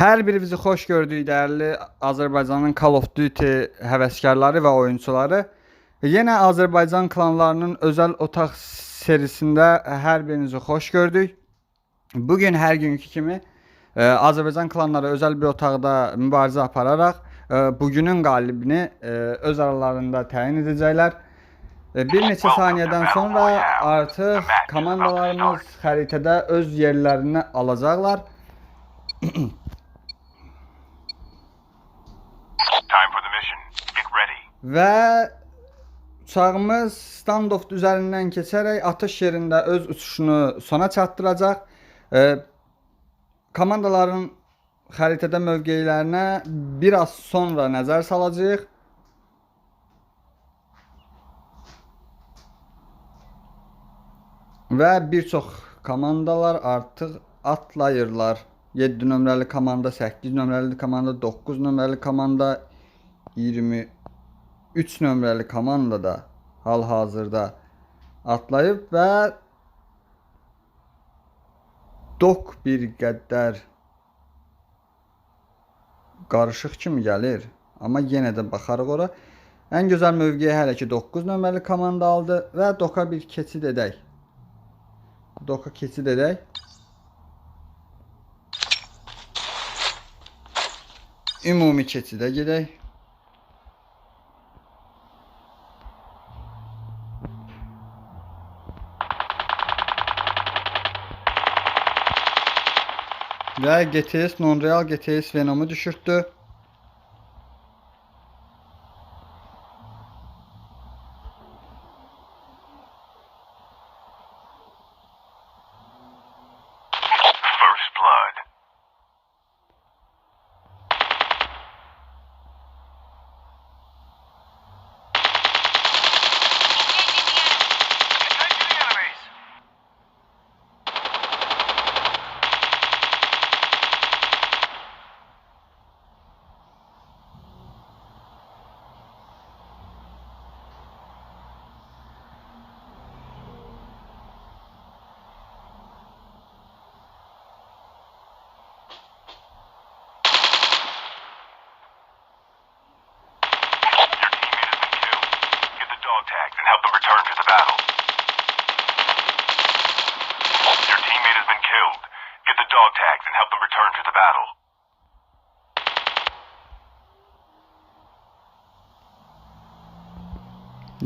Hər birinizi xoş gördük dəyərli Azərbaycanın Call of Duty həvəskarları və oyunçuları. Yenə Azərbaycan klanlarının özəl otaq serisində hər birinizi xoş gördük. Bugün hər günkü kimi e, Azərbaycan klanları özəl bir otaqda mübarizə apararaq e, bugünün qalibini e, öz aralarında təyin edəcəklər. Bir neçə saniyədən sonra artıq komandalarımız xəritədə öz yerlərini alacaqlar. Və uçağımız standoff üzərindən keçərək atış yerində öz uçuşunu sona çatdıracaq. E, komandaların xəritədə mövqelərinə biraz sonra nəzər salacağıq. Və bir çox komandalar artıq atlayırlar. 7 nömrəli komanda, 8 nömrəli komanda, 9 nömrəli komanda, 23 nömrəli komanda da hal-hazırda atlayıb və dok bir qədər qarışıq kimi gəlir. Amma yenə də baxarıq ora. Ən gözəl mövqeyi hələ ki 9 nömrəli komanda aldı və doka bir keçid edək. Doka keçid edək. Ümumi keçidə gedək. Və GTS non-real GTS Venom'u düşürttü.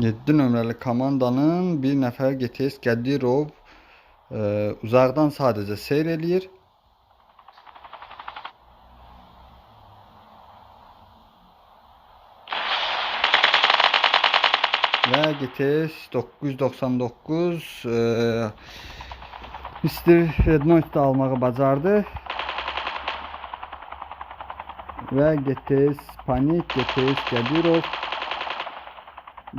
7 nömrəli komandanın bir nəfər GTS Qədirov e, uzaqdan sadəcə seyr eləyir. Və GTS 999 e, Mr. Rednote da almağı bacardı. Və GTS Panik, GTS Qədirov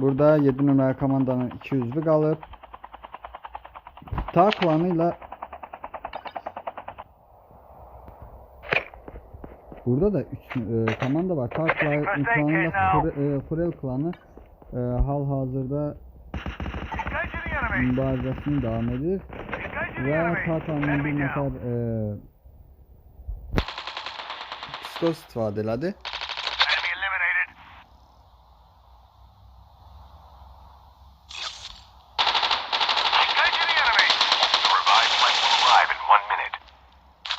Burada 7 nömrəli komandanın 2 üzvü qalıb. Ta klanıyla Burada da 3 komanda var. Ta klanı e, Furel klanı e, hal-hazırda Attention the enemies. mübarizəsini davam edir. Attention the Və enemies. ta klanının Enemy bir nəfər e, psikoz istifadə elədi. Enemy eliminated. Attention the enemies. The revived flight will arrive in one minute.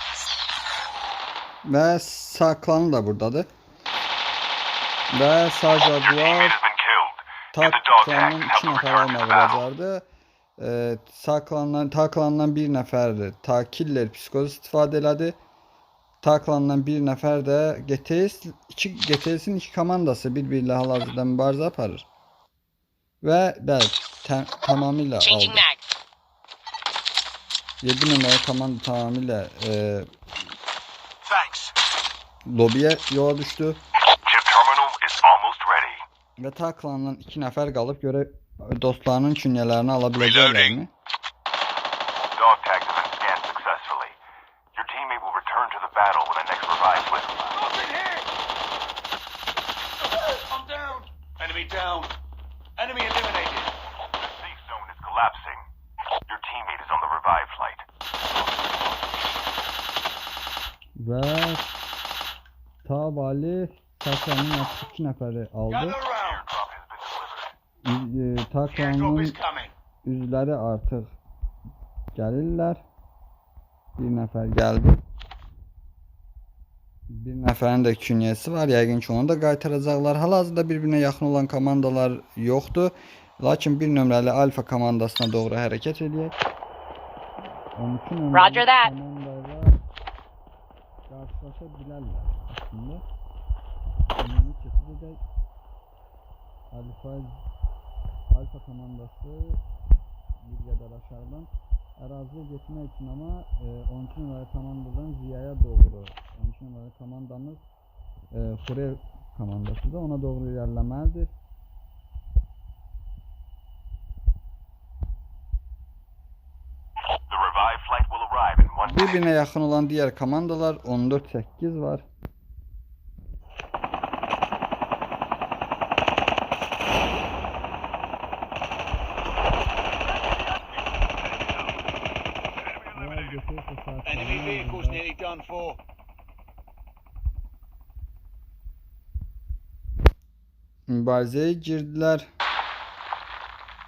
Və sağ klanı da buradadır. Və sağ Your teammate Jaguar has been killed. Ta Get the dog tags klandan and iki help them nəfər almağı bacardı. Ee, sağ klandan, bir nəfər ta killer psikoz istifadə elədi. Ta klandan bir nəfər də GTS iki GTS-in iki komandası bir-biri ilə hal-hazırda mübarizə aparır. Və bəli, tamamilə aldı. mag. 7 nömrəli komanda tamamilə e, Thanks. Lobiyə yola düşdü. Chip terminal is almost ready. Və ta klandan iki nəfər qalıb görə dostlarının künyələrini ala biləcəklərmi? Tags have been scanned successfully. Your teammate will return to the battle when the next revive flight arrives. I'm down. Enemy down. Enemy eliminated. The safe zone is collapsing. Your teammate is on the revive flight. Və Ali Takranın artıq 2 nəfəri aldı. E, coming. üzləri artıq gəlirlər. Bir nəfər gəldi. Bir nəfərin də künyəsi var. Yəqin ki, onu da qaytaracaqlar. Hal-hazırda bir-birinə yaxın olan komandalar yoxdur. Lakin bir nömrəli Alfa komandasına doğru hərəkət edək. 12 nömrəli Roger that. komandayla qarşılaşa bilərlər Ümumi keçirdək. Alfa Alfa komandası bir qədər aşağıdan əraziyə getmək üçün amma e, 12 nömrəli komandadan Ziyaya doğru 12 nömrəli komandamız e, Xurey komandasıdır. Ona doğru minute. Bir-birinə yaxın olan digər komandalar 14-8 var. Enemy for. mübarizəyə girdilər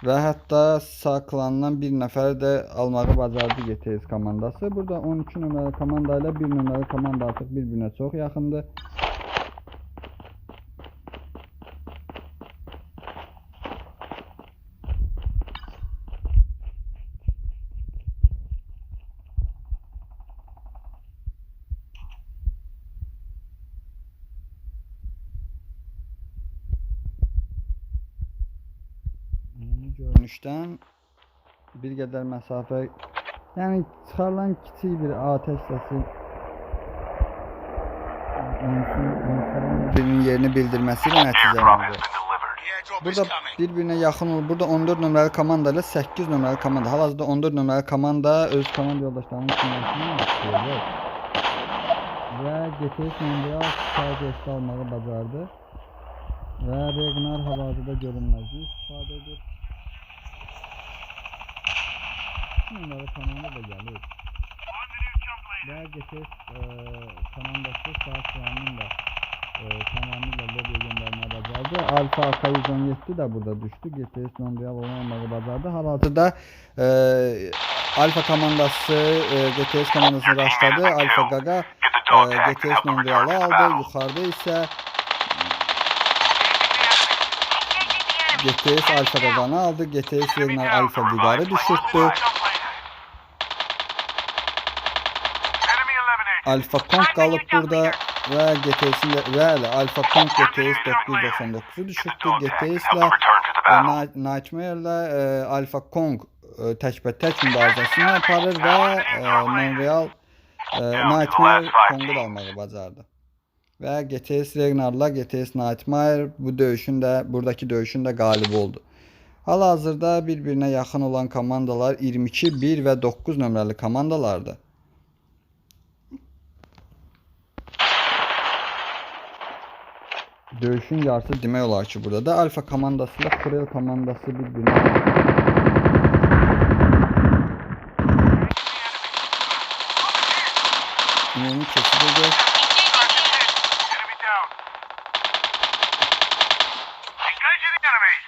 və hətta sağ klandan bir nəfər də almağı bacardı GTS komandası. Burada 12 nömrəli komanda ilə 1 nömrəli komanda artıq bir-birinə çox yaxındır. Ümumi görünüşdən bir qədər məsafə, yəni çıxarılan kiçik bir atəş səsi birinin yerini bildirməsi ilə nəticələnir. Burada bir-birinə yaxın olur. Burada 14 nömrəli komanda ilə 8 nömrəli komanda. Hal-hazırda 14 nömrəli komanda öz komanda yoldaşlarının kimyasını istəyir. Və GTS nömrəyə sadəcə almağı bacardı. Və Regnar hal-hazırda görünməzlik istifadə edir. Nömrəli komanda da gəlir. Və GTS e, komandası sağ klanının da e, tamamıyla lobiye göndermeye bacardı. Alfa AK-117 de burada düştü. GTS Montreal olmamayı bacardı. Hal-hazırda e, Alfa komandası e, GTS komandasını rastladı. Alfa Gaga e, GTS the aldı. Yukarıda ise GTS Alfa Gaga'nı aldı. GTS yerine Alfa Vigar'ı düşürttü. Enemy eliminated. Alfa Kong kalıp burada ve GTS'in de ve hele Alfa Kong GTS 999'u düşürttü. GTS ile. Night- Nightmare'la e, Alpha Kong e, təkbətək mübarizəsini aparır və e, Monreal e, Nightmare Kongu da almağı bacardı. Və GTS Regnar'la GTS Nightmare bu döyüşün də buradakı döyüşün də qalibi oldu. Hal-hazırda bir-birinə yaxın olan komandalar 22, 1 və 9 nömrəli komandalardır. Döyüşün yarısı olar ki, burada da Alfa komandası ilə Kurel komandası. Engaging the enemies.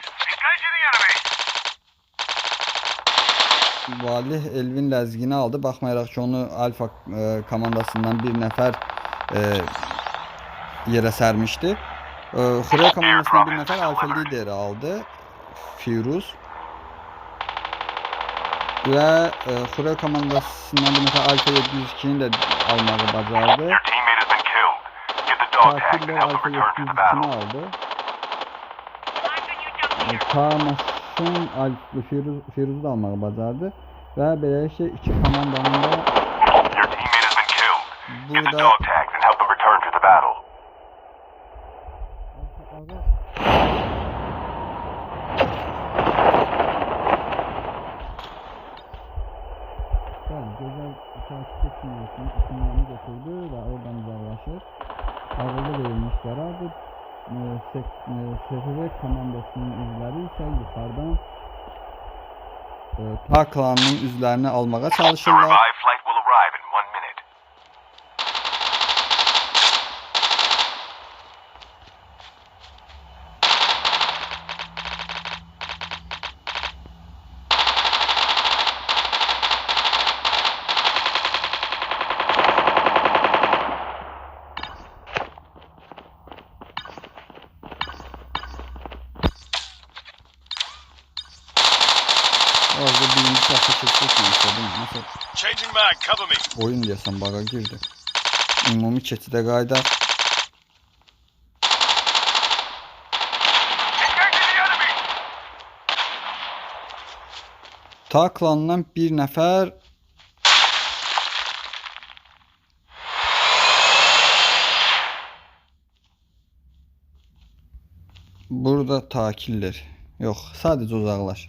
Valih Elvin ləzgini aldı. Baxmayaraq ki, onu Alfa e, komandasından bir nəfər e, yerə sərmişdi. E, Xurey komandasından bir nəfər Alfa lideri aldı. Firuz. Və e, Xurey komandasından bir nəfər Alfa 702-ni də almağı bacardı. Your teammate has been killed. Get the dog tags and Takirlər help Alfa them return to the 702-ni battle. aldı. E, Karmaşın Alfa Firuz, Firuz'u da almağı bacardı. Və beləliklə iki komandanın da burada dog tags and help them return to the battle. Bəli, gözəl takip etmiyorsun. İsimlerini götürdü və oradan uzaqlaşır. Ağılda verilmiş qərardır. E, SFV komandasının üzvləri isə yuxarıdan e, Ta klanının üzvlərini almağa The çalışırlar. Birinci şahsa keçmek mi istedim? Mesela Changing mag, cover me. oyun diyesem baga girdi. Ümumi keçidə qaydar. Engaging the enemy! Ta klandan bir nəfər Burada takiller. Yox, sadəcə uzaqlaş.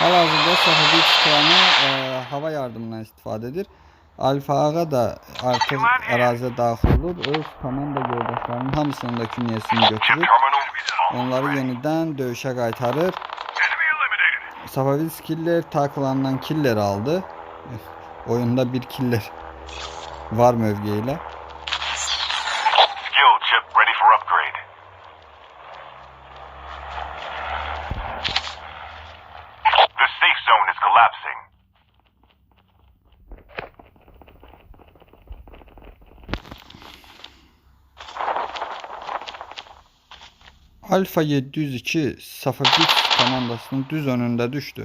Hal-hazırda Safaviç klanı e, hava yardımından istifadə edir. Alfa Ağa da artıq əraziyə daxil olub, öz komanda yoldaşlarının hamısının da terminal is onları qaytarır. enemy eliminated. Safavic killer taklandan killer aldı. Oyunda bir killer var mövqeyilə. Alfa 702 Safavic komandasının düz önündə düşdü.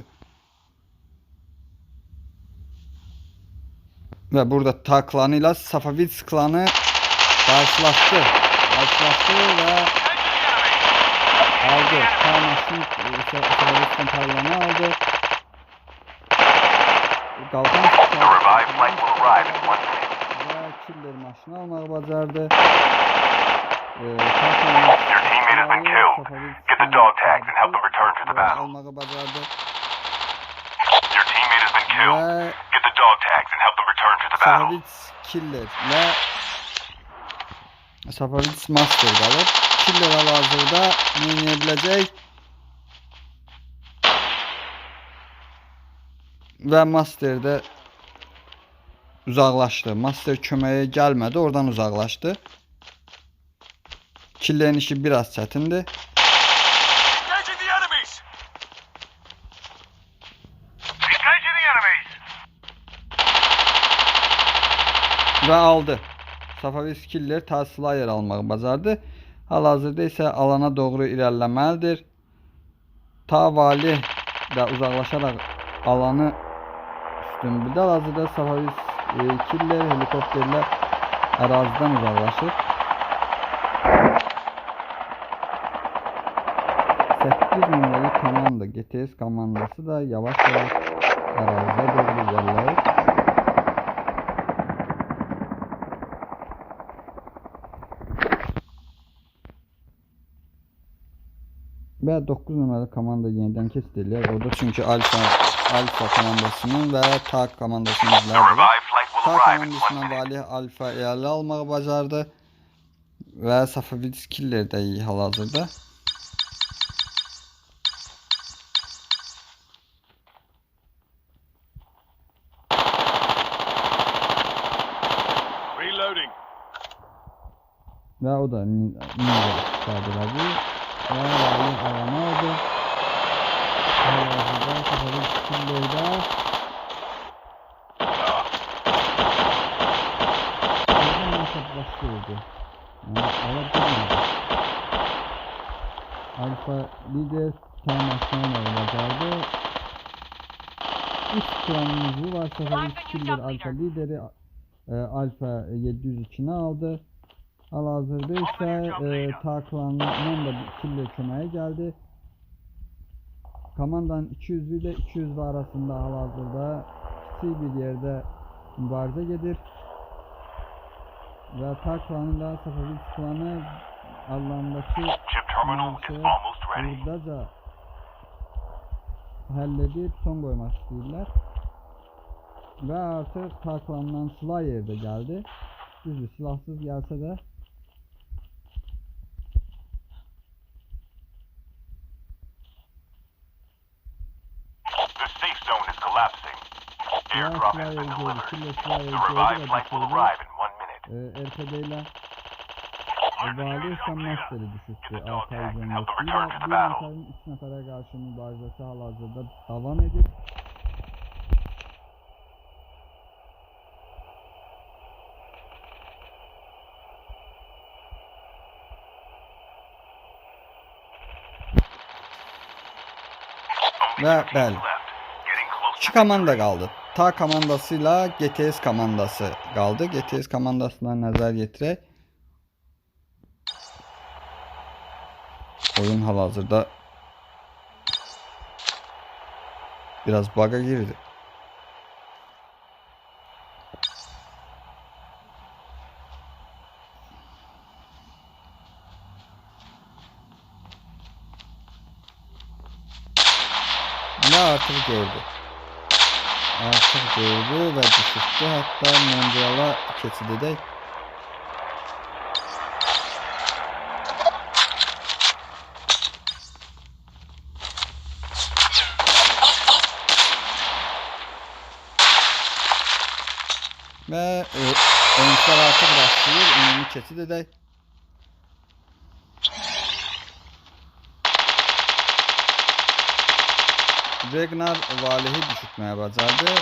Və burada Ta klanı ilə Safavic klanı qarşılaşdı. Qarşılaşdı və aldı. Ta maşın Safavic klanı aldı. Qalqan The revived flight will arrive in one minute. və killer maşını almağı bacardı. Ee, teammate has been killed. Get the dog tags and help them return to the battle. Your teammate has been killed. Get the dog tags and help them return to the battle. Safavic killer və Safavic master qalır. Killer hal-hazırda nə edə biləcək? Və master də uzaqlaşdı. Master köməyə gəlmədi, oradan uzaqlaşdı. Killerin işi biraz enemies. və aldı. Safavic killer ta Slayer almağı bacardı. Hal-hazırda isə alana doğru irəliləməlidir. Ta vali də uzaqlaşaraq alanı üstün bildi. Hal-hazırda Safavic e, killer helikopterlə ərazidən uzaqlaşır. 8 nömrəli komanda GTS komandası da yavaş-yavaş əraziyə doğru irəliləyir. Və 9 nömrəli komanda yenidən keçid eləyər. Orada çünki Alfa Alfa komandasının və TAK komandasının The izləri var. TAK komandasından. Valih Alfa ələ almağı bacardı. Və Safavic Killer də hal-hazırda. Və o da Ninja. Və Valih alana aldı. Hal-hazırda Safavic Killer'də Oradan nasıl başlıyordu? Yani alabilirdi. Alfa lider tam bacardı. Üç planımız var. Safavic Killer Alfa lideri e, Alfa 702'ni aldı. Hal-hazırda isə e, Ta klanından da bir killer köməyə gəldi. Komandanın 200 ilə 200 arasında hal-hazırda kiçik bir yerdə mübarizə gedir. Və Ta klanı da Chip terminal is münaqişəyə buradaca həll edib son qoymaq istəyirlər. Və artıq Ta klanından Slayer də gəldi. Düzdür, silahsız gəlsə də The safe zone is collapsing. Yeah, Airdrop has flyer been gördü, delivered. killer flyer The gördü revived ve flight will düşürdü. arrive in one minute. e, RPD ile Vali Sam Master'ı düşürttü. Get the dog Altay tags and help them Cumhuriyeti return ile to the bir battle. neferin 3 nəfərə qarşı mübarizəsi hal-hazırda davam edir. Only Ve. Getting İki komanda qaldı. Ta komandası ilə GTS komandası qaldı. GTS komandasına nəzər yetirək. Oyun hal-hazırda biraz bug'a girdi. Ne artık gördü. Artık gördü ve düşürdü. Hatta Mondial'a keçid edək. Və e, oyuncular artıq başlayır. Ümumi keçid edək. Ragnar Valihi düşürtməyə bacardı.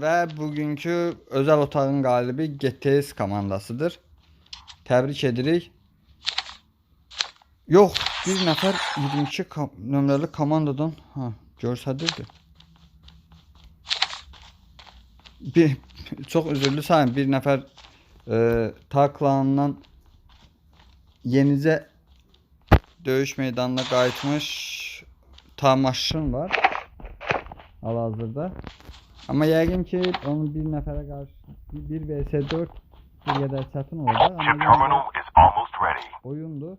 Və bugünkü özəl otağın qalibi GTS komandasıdır. Təbrik edirik. Yox, bir nəfər 22 kom nömrəli komandadan ha göstərirdi. Bir çox üzürlü sayın bir nəfər e, ta klanından yenicə döyüş meydanına qayıtmış tamaşın var hal-hazırda. Amma yəqin ki, onun bir nəfərə qarşı 1 vs 4 bir qədər çətin olacaq. Amma oyundur.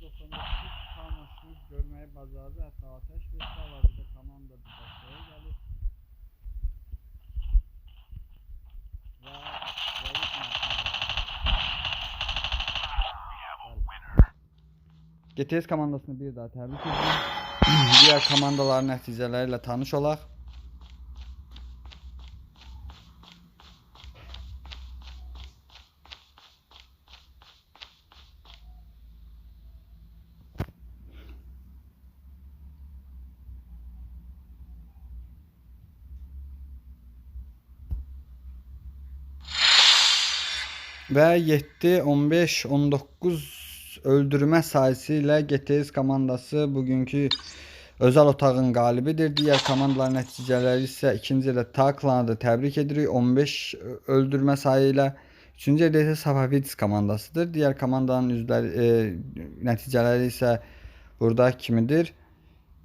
1999 Kamursuz Görmeye Bazarı hatta Ateş ve Savaşı'da Kamanda bir başlığa geldi. Ve GTS komandasını bir daha təbrik edirəm. Digər komandaların nəticələri ilə tanış olaq. Və 7, 15, 19 öldürmə sayısı ilə GTS komandası bugünkü özəl otağın qalibidir. Digər komandaların nəticələri isə ikinci yerdə Taklanı təbrik edirik 15 öldürmə sayı ilə. Üçüncü yerdə isə Safavids komandasıdır. Digər komandanın üzvləri e, nəticələri isə burada kimidir.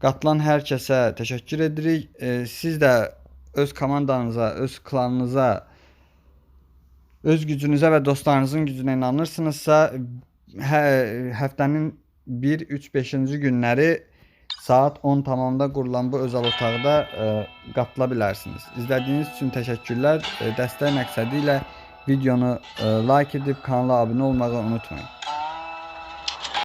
Qatılan hər kəsə təşəkkür. E, siz də öz komandanıza, öz klanınıza öz gücünüzə və dostlarınızın gücünə inanırsınızsa, hə, həftənin 1, 3, 5-ci günləri saat 10 tamamda qurulan bu özəl otaqda ə, qatıla bilərsiniz. İzlədiyiniz üçün təşəkkürlər. Ə, Dəstək məqsədi videonu ə, like edib kanala abunə olmağı unutmayın.